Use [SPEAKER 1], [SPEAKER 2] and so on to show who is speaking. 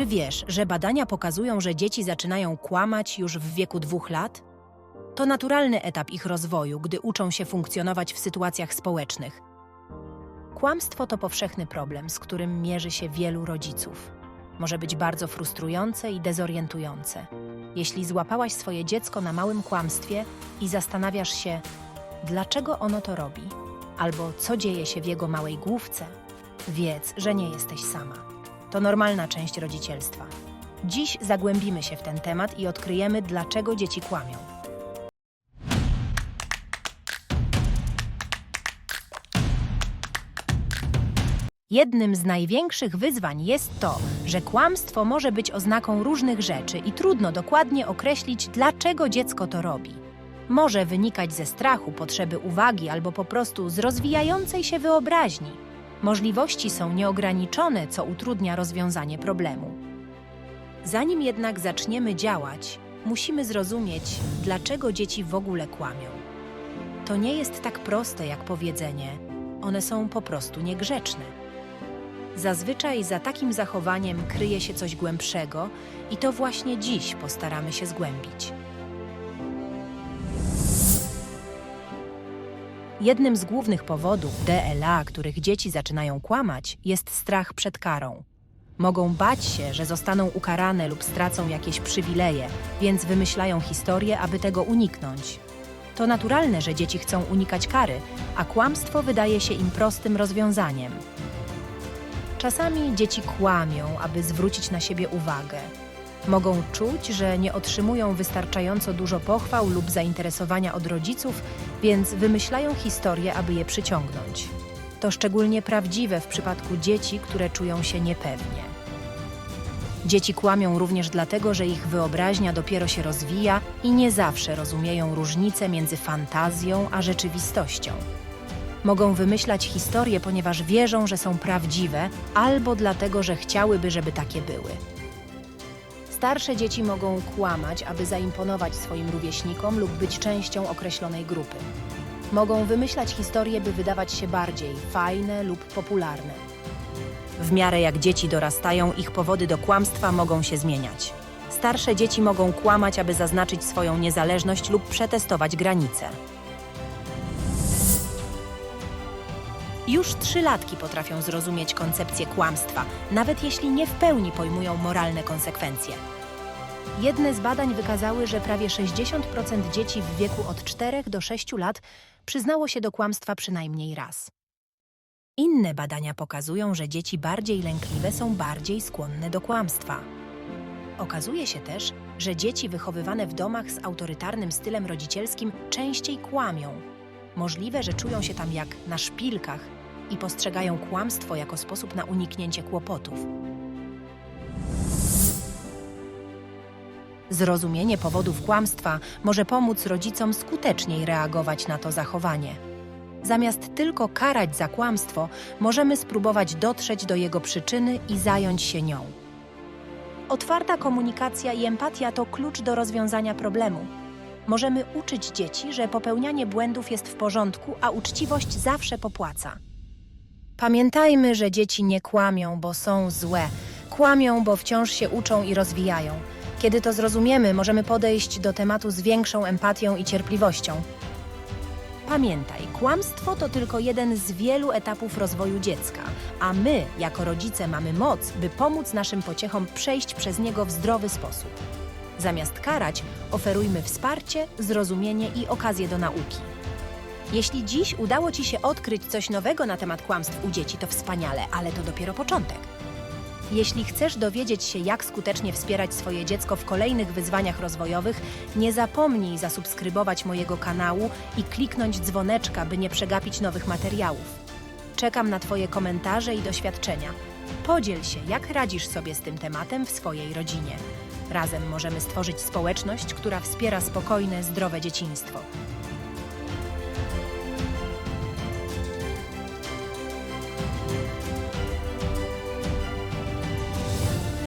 [SPEAKER 1] Czy wiesz, że badania pokazują, że dzieci zaczynają kłamać już w wieku dwóch lat? To naturalny etap ich rozwoju, gdy uczą się funkcjonować w sytuacjach społecznych. Kłamstwo to powszechny problem, z którym mierzy się wielu rodziców. Może być bardzo frustrujące i dezorientujące. Jeśli złapałaś swoje dziecko na małym kłamstwie i zastanawiasz się, dlaczego ono to robi, albo co dzieje się w jego małej główce, wiedz, że nie jesteś sama. To normalna część rodzicielstwa. Dziś zagłębimy się w ten temat i odkryjemy, dlaczego dzieci kłamią. Jednym z największych wyzwań jest to, że kłamstwo może być oznaką różnych rzeczy i trudno dokładnie określić, dlaczego dziecko to robi. Może wynikać ze strachu, potrzeby uwagi albo po prostu z rozwijającej się wyobraźni. Możliwości są nieograniczone, co utrudnia rozwiązanie problemu. Zanim jednak zaczniemy działać, musimy zrozumieć, dlaczego dzieci w ogóle kłamią. To nie jest tak proste jak powiedzenie, one są po prostu niegrzeczne. Zazwyczaj za takim zachowaniem kryje się coś głębszego i to właśnie dziś postaramy się zgłębić. Jednym z głównych powodów DLA, których dzieci zaczynają kłamać, jest strach przed karą. Mogą bać się, że zostaną ukarane lub stracą jakieś przywileje, więc wymyślają historie, aby tego uniknąć. To naturalne, że dzieci chcą unikać kary, a kłamstwo wydaje się im prostym rozwiązaniem. Czasami dzieci kłamią, aby zwrócić na siebie uwagę. Mogą czuć, że nie otrzymują wystarczająco dużo pochwał lub zainteresowania od rodziców, więc wymyślają historie, aby je przyciągnąć. To szczególnie prawdziwe w przypadku dzieci, które czują się niepewnie. Dzieci kłamią również dlatego, że ich wyobraźnia dopiero się rozwija i nie zawsze rozumieją różnicę między fantazją a rzeczywistością. Mogą wymyślać historie, ponieważ wierzą, że są prawdziwe, albo dlatego, że chciałyby, żeby takie były. Starsze dzieci mogą kłamać, aby zaimponować swoim rówieśnikom lub być częścią określonej grupy. Mogą wymyślać historie, by wydawać się bardziej fajne lub popularne. W miarę jak dzieci dorastają, ich powody do kłamstwa mogą się zmieniać. Starsze dzieci mogą kłamać, aby zaznaczyć swoją niezależność lub przetestować granice. Już trzylatki potrafią zrozumieć koncepcję kłamstwa, nawet jeśli nie w pełni pojmują moralne konsekwencje. Jedne z badań wykazały, że prawie 60% dzieci w wieku od 4 do 6 lat przyznało się do kłamstwa przynajmniej raz. Inne badania pokazują, że dzieci bardziej lękliwe są bardziej skłonne do kłamstwa. Okazuje się też, że dzieci wychowywane w domach z autorytarnym stylem rodzicielskim częściej kłamią. Możliwe, że czują się tam jak na szpilkach i postrzegają kłamstwo jako sposób na uniknięcie kłopotów. Zrozumienie powodów kłamstwa może pomóc rodzicom skuteczniej reagować na to zachowanie. Zamiast tylko karać za kłamstwo, możemy spróbować dotrzeć do jego przyczyny i zająć się nią. Otwarta komunikacja i empatia to klucz do rozwiązania problemu. Możemy uczyć dzieci, że popełnianie błędów jest w porządku, a uczciwość zawsze popłaca. Pamiętajmy, że dzieci nie kłamią, bo są złe. Kłamią, bo wciąż się uczą i rozwijają. Kiedy to zrozumiemy, możemy podejść do tematu z większą empatią i cierpliwością. Pamiętaj, kłamstwo to tylko jeden z wielu etapów rozwoju dziecka, a my, jako rodzice, mamy moc, by pomóc naszym pociechom przejść przez niego w zdrowy sposób. Zamiast karać, oferujmy wsparcie, zrozumienie i okazję do nauki. Jeśli dziś udało Ci się odkryć coś nowego na temat kłamstw u dzieci, to wspaniale, ale to dopiero początek. Jeśli chcesz dowiedzieć się, jak skutecznie wspierać swoje dziecko w kolejnych wyzwaniach rozwojowych, nie zapomnij zasubskrybować mojego kanału i kliknąć dzwoneczka, by nie przegapić nowych materiałów. Czekam na Twoje komentarze i doświadczenia. Podziel się, jak radzisz sobie z tym tematem w swojej rodzinie. Razem możemy stworzyć społeczność, która wspiera spokojne, zdrowe dzieciństwo.